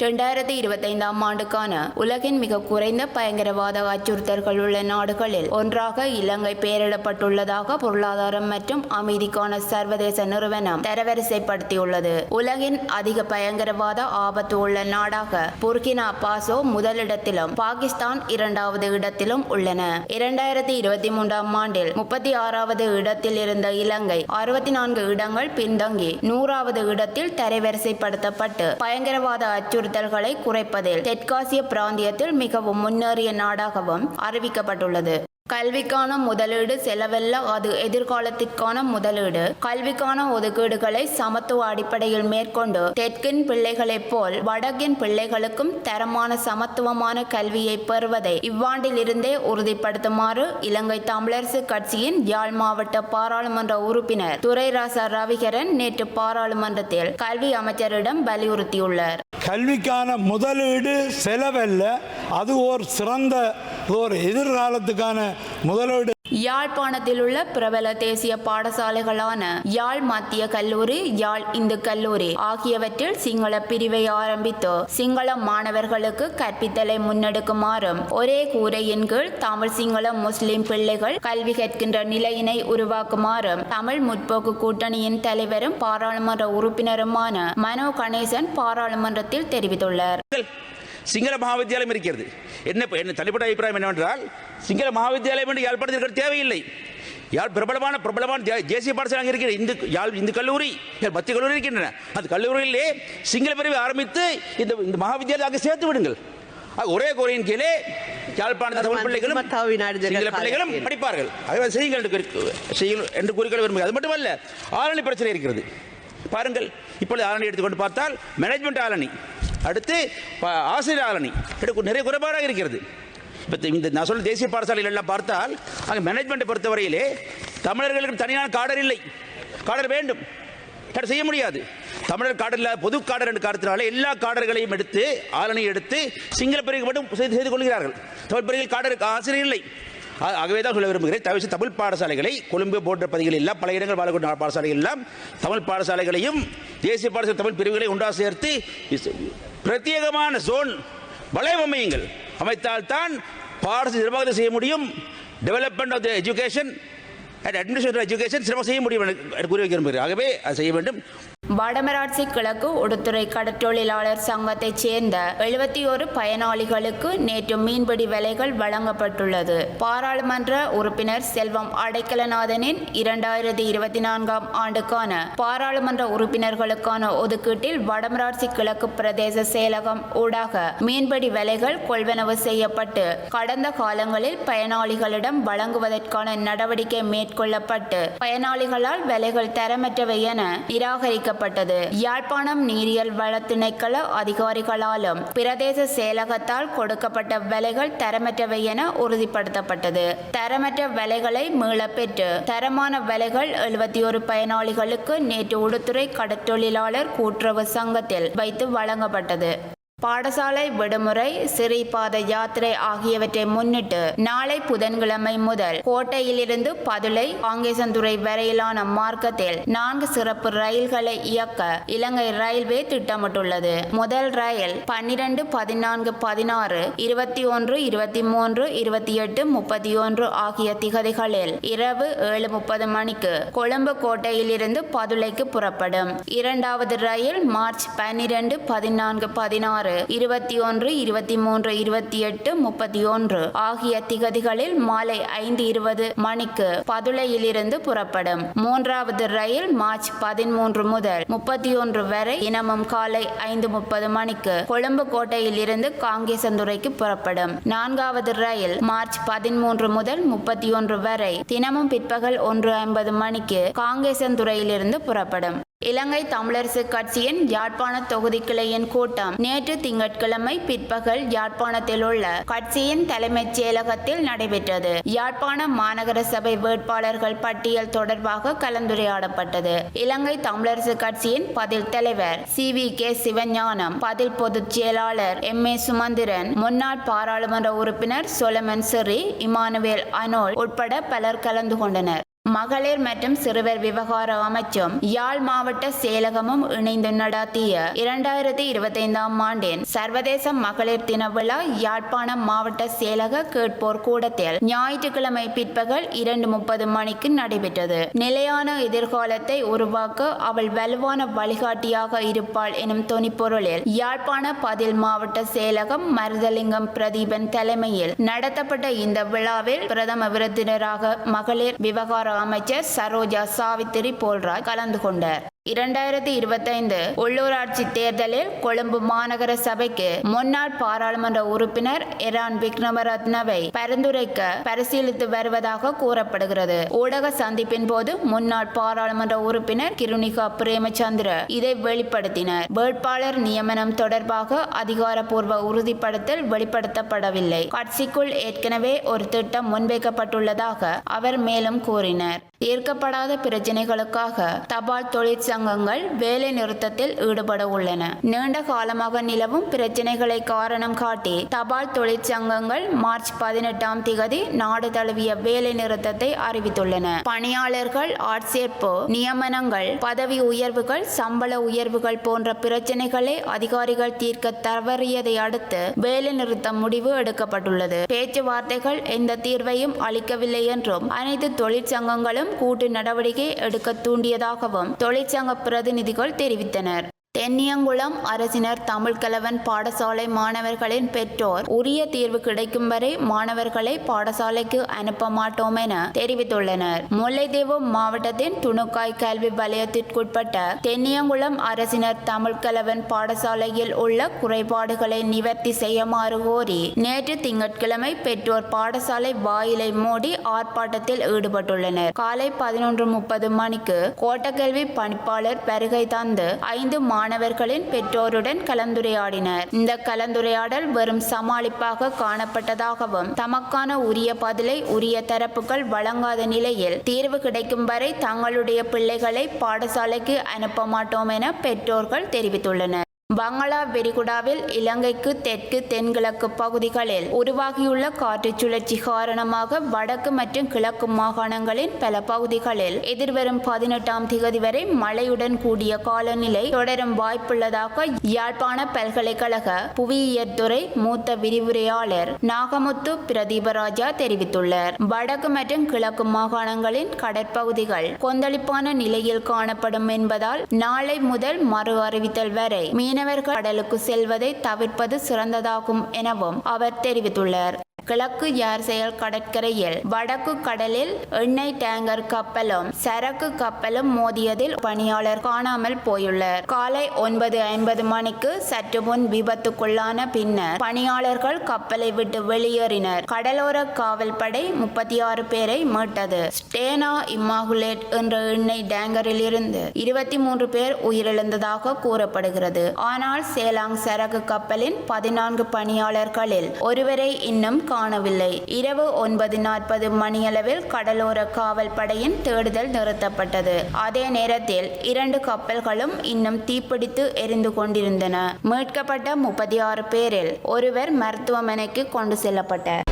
இரண்டாயிரத்தி இருபத்தைந்தாம் ஆண்டுக்கான உலகின் மிக குறைந்த பயங்கரவாத அச்சுறுத்தல்கள் உள்ள நாடுகளில் ஒன்றாக இலங்கை பெயரிடப்பட்டுள்ளதாக பொருளாதாரம் மற்றும் அமைதிக்கான சர்வதேச நிறுவனம் தரவரிசைப்படுத்தியுள்ளது. உலகின் அதிக பயங்கரவாத ஆபத்து உள்ள நாடாக புர்கினா பாசோ முதலிடத்திலும் பாகிஸ்தான் இரண்டாவது இடத்திலும் உள்ளன. இரண்டாயிரத்தி இருபத்தி மூன்றாம் ஆண்டில் முப்பத்தி ஆறாவது இடத்தில் இருந்த இலங்கை அறுபத்தி நான்கு இடங்கள் பின்தங்கி நூறாவது இடத்தில் தரவரிசைப்படுத்தப்பட்டு பயங்கரவாத அச்சுறுத்தல்களை குறைப்பதில் தெற்காசிய பிராந்தியத்தில் மிகவும் முன்னேறிய நாடாகவும் அறிவிக்கப்பட்டுள்ளது. கல்விக்கான முதலீடு செலவல்ல அது எதிர்காலத்திற்கான முதலீடு. கல்விக்கான ஒதுக்கீடுகளை சமத்துவ அடிப்படையில் மேற்கொண்டு தெற்கின் பிள்ளைகளைப் போல் வடக்கின் பிள்ளைகளுக்கும் தரமான சமத்துவமான கல்வியை பெறுவதை இவ்வாண்டில் இருந்தே உறுதிப்படுத்துமாறு இலங்கை தமிழரசு கட்சியின் யாழ் மாவட்ட பாராளுமன்ற உறுப்பினர் துரைராசா ரவிகரன் நேற்று பாராளுமன்றத்தில் கல்வி அமைச்சரிடம் வலியுறுத்தியுள்ளார். கல்விக்கான முதலீடு செலவல்ல அது ஒரு சிறந்த ஒரு எதிர்காலத்துக்கான முதலீடு. யாழ்ப்பாணத்தில் உள்ள பிரபல தேசிய பாடசாலைகளான யாழ் மத்திய கல்லூரி யாழ் இந்து கல்லூரி ஆகியவற்றில் சிங்கள பிரிவை ஆரம்பித்து சிங்கள மாணவர்களுக்கு கற்பித்தலை முன்னெடுக்குமாறும் ஒரே கூரையின் கீழ் தமிழ் சிங்கள முஸ்லிம் பிள்ளைகள் கல்வி கற்கின்ற நிலையினை உருவாக்குமாறும் தமிழ் முற்போக்கு கூட்டணியின் தலைவரும் பாராளுமன்ற உறுப்பினருமான மனோ கணேசன் பாராளுமன்றத்தில் தெரிவித்துள்ளார். சிங்கள மகாவித்தியாலயம் இருக்கிறது. என்ன என்ன தனிப்பட்ட அபிப்பிராயம் என்னவென்றால் சிங்கள மகாவித்தியாலயம் என்று யாழ்ப்பாணத்தில் இருக்கிறது தேவையில்லை. யாழ் பிரபலமான பிரபலமான தேசிய பாடசாலை அங்கே இருக்கிற இந்து யாழ் இந்து கல்லூரி மத்திய கல்லூரி இருக்கின்றன. அந்த கல்லூரியிலே சிங்கள பிரிவை ஆரம்பித்து இந்த இந்த மகாவித்தியாலயம் அங்கே சேர்த்து விடுங்கள். ஒரே குறையின் கீழே யாழ்ப்பாண தமிழ் பிள்ளைகளும் சிங்கள பிள்ளைகளும். படிப்பார்கள். ஆகவே செய்யுங்கள் என்று கூறிக்கொள்ள விரும்புகிறேன். அது மட்டுமல்ல ஆரணி பிரச்சனை இருக்கிறது. பாருங்கள் இப்பொழுது ஆரணி எடுத்துக்கொண்டு பார்த்தால் மேனேஜ்மெண்ட் ஆரணி அடுத்து ஆசிரியர் ஆரணி எடுக்க நிறைய குறைபாடாக இருக்கிறது. இப்போ இந்த நான் சொல்ல தேசிய பாடசாலைகள் எல்லாம் பார்த்தால் அங்கே மேனேஜ்மெண்ட்டை பொறுத்தவரையிலே தமிழர்களுக்கு தனியான காடர் இல்லை. காடர் வேண்டும். காடர் செய்ய முடியாது. தமிழர் காடர் இல்லாத பொது காடர் என்று காரணத்தினால எல்லா காடர்களையும் எடுத்து ஆளனை எடுத்து சிங்கள பிரிவுக்கு மட்டும் செய்து செய்து கொள்கிறார்கள். தமிழ் பிரிவில் காடருக்கு ஆசிரியர் இல்லை. ஆகவே தான் சொல்ல விரும்புகிறேன். தயவு செய்து தமிழ் பாடசாலைகளை கொழும்பு போன்ற பகுதிகளில் எல்லாம் பல இடங்கள் வாழக்கூடிய பாடசாலைகள் எல்லாம் தமிழ் பாடசாலைகளையும் தேசிய பாடசாலை தமிழ் பிரிவுகளை ஒன்றாக சேர்த்து பிரத்யேகமான ஜோன் வளையம் அமையுங்கள். அமைத்தால்தான் பாடசாலை நிர்வாகத்தை செய்ய முடியும். Development of the education and administrative education சிறப்பாக செய்ய முடியும் என்று கூறி வைக்க விரும்புகிறேன். ஆகவே அது செய்ய வேண்டும். வடமராட்சி கிழக்கு உடுத்துறை கடற்றொழிலாளர் சங்கத்தைச் சேர்ந்த எழுபத்தி ஒரு பயனாளிகளுக்கு நேற்று மீன்பிடி விலைகள் வழங்கப்பட்டுள்ளது. பாராளுமன்ற உறுப்பினர் செல்வம் அடைக்கலநாதனின் இரண்டாயிரத்தி இருபத்தி நான்காம் ஆண்டுக்கான பாராளுமன்ற உறுப்பினர்களுக்கான ஒதுக்கீட்டில் வடமராட்சி கிழக்கு பிரதேச செயலகம் ஊடாக மீன்பிடி விலைகள் கொள்வனவு செய்யப்பட்டு கடந்த காலங்களில் பயனாளிகளிடம் வழங்குவதற்கான நடவடிக்கை மேற்கொள்ளப்பட்டு பயனாளிகளால் விலைகள் தரமற்றவை என நிராகரிக்கப்பட்டது. யாழ்ப்பாணம் நீரியல் வள திணைக்கள அதிகாரிகளாலும் பிரதேச செயலகத்தால் கொடுக்கப்பட்ட விலைகள் தரமற்றவை என உறுதிப்படுத்தப்பட்டது. தரமற்ற விலைகளை மீளப்பெற்று தரமான விலைகள் எழுபத்தி ஒரு பயனாளிகளுக்கு நேற்று உடுத்துறை கடற்றொழிலாளர் கூட்டுறவு சங்கத்தில் வைத்து வழங்கப்பட்டது. பாடசாலை விடுமுறை சிறைப்பாத யாத்திரை ஆகியவற்றை முன்னிட்டு நாளை புதன்கிழமை முதல் கோட்டையிலிருந்து பதுளை காங்கேசந்துறை வரையிலான மார்க்கத்தில் நான்கு சிறப்பு ரயில்களை இயக்க இலங்கை ரயில்வே திட்டமிட்டுள்ளது. முதல் ரயில் பன்னிரண்டு பதினான்கு பதினாறு இருபத்தி ஒன்று இருபத்தி மூன்று இருபத்தி எட்டு முப்பத்தி ஒன்று ஆகிய திகதிகளில் இரவு ஏழு முப்பது மணிக்கு கொழும்பு கோட்டையிலிருந்து பதுளைக்கு புறப்படும். இரண்டாவது ரயில் மார்ச் பன்னிரண்டு பதினான்கு பதினாறு இருபத்தி ஒன்று இருபத்தி மூன்று இருபத்தி எட்டு முப்பத்தி ஒன்று ஆகிய திகதிகளில் மாலை ஐந்து இருபது மணிக்கு பதுளையிலிருந்து புறப்படும். மூன்றாவது ரயில் மார்ச் பதிமூன்று முதல் முப்பத்தி ஒன்று வரை தினமும் காலை ஐந்து முப்பது மணிக்கு கொழும்பு கோட்டையில் இருந்து காங்கேசந்துறைக்கு புறப்படும். நான்காவது ரயில் மார்ச் பதிமூன்று முதல் முப்பத்தி ஒன்று வரை தினமும் பிற்பகல் ஒன்று ஐம்பது மணிக்கு காங்கேசந்துறையிலிருந்து புறப்படும். இலங்கை தமிழரசு கட்சியின் யாழ்ப்பாண தொகுதி கிளையின் கூட்டம். நேற்று திங்கட்கிழமை பிற்பகல் யாழ்ப்பாணத்தில் உள்ள கட்சியின் தலைமைச் செயலகத்தில் நடைபெற்றது. யாழ்ப்பாண மாநகர சபை வேட்பாளர்கள் பட்டியல் தொடர்பாக கலந்துரையாடப்பட்டது. இலங்கை தமிழரசு கட்சியின் பதில் தலைவர் சி. வி. கே. சிவஞானம் பதில் பொதுச் செயலாளர் எம். ஏ. சுமந்திரன் முன்னாள் பாராளுமன்ற உறுப்பினர் சொலமன் சிறி இமானுவேல் அனோல் உட்பட பலர் கலந்து கொண்டனர். மகளிர் மற்றும் சிறுவர் விவகார அமைச்சும் யாழ் மாவட்ட செயலகமும் இணைந்து நடாத்திய இரண்டாயிரத்தி இருபத்தைந்தாம் ஆண்டின் சர்வதேச மகளிர் தின விழா யாழ்ப்பாணம் மாவட்ட செயலக கேட்போர் கூடத்தில் ஞாயிற்றுக்கிழமை பிற்பகல் இரண்டு முப்பது மணிக்கு நடைபெற்றது. நிலையான எதிர்காலத்தை உருவாக்க அவள் வலுவான வழிகாட்டியாக இருப்பாள் எனும் தொனிப்பொருளில் யாழ்ப்பாண பதில் மாவட்ட செயலகம் மருதலிங்கம் பிரதீபன் தலைமையில் நடத்தப்பட்ட இந்த விழாவில் பிரதம விருந்தினராக மகளிர் விவகார அமைச்சர் சரோஜா சாவித்திரி போல்ராஜ் கலந்து கொண்டார். இரண்டாயிரத்தி இருபத்தைந்து உள்ளூராட்சி தேர்தலில் கொழும்பு மாநகர சபைக்கு முன்னாள் பாராளுமன்ற உறுப்பினர் எரான் விக்ரமரத்னவை பரிந்துரைக்க பரிசீலித்து வருவதாக கூறப்படுகிறது. ஊடக சந்திப்பின் போது முன்னாள் பாராளுமன்ற உறுப்பினர் கிருணிகா பிரேமச்சந்திர இதை வெளிப்படுத்தினர். வேட்பாளர் நியமனம் தொடர்பாக அதிகாரப்பூர்வ உறுதிப்படுத்தல் வெளிப்படுத்தப்படவில்லை. கட்சிக்குள் ஏற்கனவே ஒரு திட்டம் முன்வைக்கப்பட்டுள்ளதாக அவர் மேலும் கூறினார். தீர்க்கப்படாத பிரச்சினைகளுக்காக தபால் தொழிற்சங்கங்கள் வேலை நிறுத்தத்தில் ஈடுபட உள்ளன. நீண்ட காலமாக நிலவும் பிரச்சினைகளை காரணம் காட்டி தபால் தொழிற்சங்கங்கள் மார்ச் பதினெட்டாம் திகதி நாடு தழுவிய வேலை நிறுத்தத்தை அறிவித்துள்ளன. பணியாளர்கள் ஆட்சேர்ப்பு நியமனங்கள் பதவி உயர்வுகள் சம்பள உயர்வுகள் போன்ற பிரச்சினைகளை அதிகாரிகள் தீர்க்க தவறியதை அடுத்து வேலை நிறுத்த முடிவு எடுக்கப்பட்டுள்ளது. பேச்சுவார்த்தைகள் எந்த தீர்வையும் அளிக்கவில்லை என்றும் அனைத்து தொழிற்சங்கங்களும் கூட்டு நடவடிக்கை எடுக்க தூண்டியதாகவும் தொழிற்சங்க பிரதிநிதிகள் தெரிவித்தனர். தென்னியங்குளம் அரசினர் தமிழ்கலவன் பாடசாலை மாணவர்களின் பெற்றோர். உரிய தீர்வு கிடைக்கும் வரை மாணவர்களை பாடசாலைக்கு அனுப்ப மாட்டோம் என தெரிவித்துள்ளனர். முல்லைத்தீவு மாவட்டத்தின் துணுக்காய் கல்வி வலயத்திற்குட்பட்ட தென்னியங்குளம் அரசினர் தமிழ்கலவன் பாடசாலையில் உள்ள குறைபாடுகளை நிவர்த்தி செய்யுமாறு கோரி நேற்று திங்கட்கிழமை பெற்றோர் பாடசாலை வாயிலை மூடி ஆர்ப்பாட்டத்தில் ஈடுபட்டுள்ளனர். காலை பதினொன்று முப்பது மணிக்கு கோட்டக்கல்வி பணிப்பாளர் வருகை தந்து ஐந்து மாணவர்கள் மாணவர்களின் பெற்றோருடன் கலந்துரையாடினர். இந்த கலந்துரையாடல் வெறும் சமாளிப்பாக காணப்பட்டதாகவும் தமக்கான உரிய பதிலை உரிய தரப்புகள் வழங்காத நிலையில் தீர்வு கிடைக்கும் வரை தங்களுடைய பிள்ளைகளை பாடசாலைக்கு அனுப்ப மாட்டோம் என பெற்றோர்கள் தெரிவித்துள்ளனர். வங்களா விரிகுடாவில் இலங்கைக்கு தெற்கு தென்கிழக்கு பகுதிகளில் உருவாகியுள்ள காற்று சுழற்சி காரணமாக வடக்கு மற்றும் கிழக்கு மாகாணங்களின் பல பகுதிகளில் எதிர்வரும் பதினெட்டாம் திகதி வரை மழையுடன் கூடிய காலநிலை தொடரும் வாய்ப்புள்ளதாக யாழ்ப்பாண பல்கலைக்கழக புவியியற் துறை மூத்த விரிவுரையாளர் நாகமுத்து பிரதீபராஜா தெரிவித்துள்ளார். வடக்கு மற்றும் கிழக்கு மாகாணங்களின் கடற்பகுதிகள் கொந்தளிப்பான நிலையில் காணப்படும் என்பதால் நாளை முதல் மறு அறிவித்தல் வரை மீனவர்கள் கடலுக்கு செல்வதை தவிர்ப்பது சிறந்ததாகும் எனவும் அவர் தெரிவித்துள்ளார். கிழக்கு யார்செயல் கடற்கரையில் வடக்கு கடலில் எண்ணெய் டேங்கர் கப்பலும் சரக்கு கப்பலும் மோதியதில் பணியாளர் காணாமல் போயுள்ளார். காலை ஒன்பது ஐம்பது மணிக்கு சற்று முன் விபத்துக்குள்ளான பின்னர் பணியாளர்கள் கப்பலை விட்டு வெளியேறினர். கடலோர காவல் படை முப்பத்தி ஆறு பேரை மீட்டது. ஸ்டேனா இம்மாகுலேட் என்ற எண்ணெய் டேங்கரில் இருந்து இருபத்தி மூன்று பேர் உயிரிழந்ததாக கூறப்படுகிறது. ஆனால் சேலாங் சரக்கு கப்பலின் பதினான்கு பணியாளர்களில் ஒருவரை இன்னும் காணவில்லை. இரவு ஒன்பது நாற்பது மணியளவில் கடலோர காவல் படையின் தேடுதல் நிறுத்தப்பட்டது. அதே நேரத்தில் இரண்டு கப்பல்களும் இன்னும் தீப்பிடித்து எரிந்து கொண்டிருந்தன. மீட்கப்பட்ட முப்பத்தி ஆறு பேரில் ஒருவர் மருத்துவமனைக்கு கொண்டு செல்லப்பட்டார்.